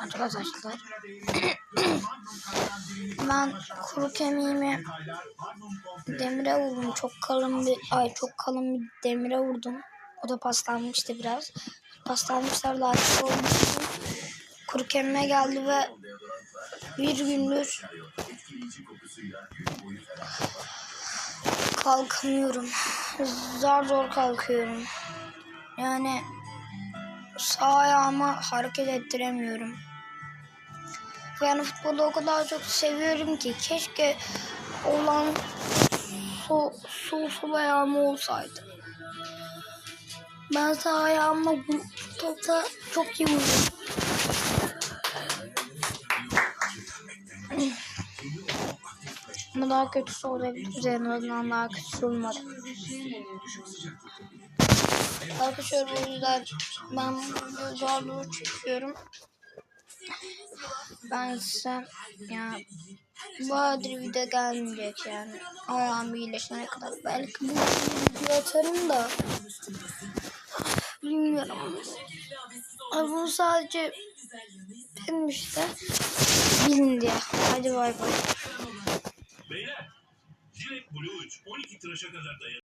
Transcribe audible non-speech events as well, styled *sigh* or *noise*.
Arkadaşlar *coughs* ben kuru kemiğimi demire vurdum. Çok kalın bir ay çok kalın bir demire vurdum. O da paslanmıştı biraz. Paslanmışlar lastik olmuştu. Kuru kemiğe geldi ve bir gündür kalkamıyorum. Zar zor kalkıyorum. Yani sağ ayağımı hareket ettiremiyorum. Yani futbolu o kadar çok seviyorum ki keşke olan su, su sol ayağım olsaydı. Ben sağ ayağımla bu topta çok iyi vuruyorum. Ama daha kötüsü olabilir. En azından daha kötüsü olmadı. Arkadaşlar o yüzden ben bu zorluğu çekiyorum. Ben size ya bu adri video gelmeyecek yani. Ayağım iyileşene kadar. Belki bu video atarım da bilmiyorum. Ama bunu sadece benim işte bilin diye. Hadi bay bay. Beyler, Jilet Blue 3 12 tıraşa kadar dayanır.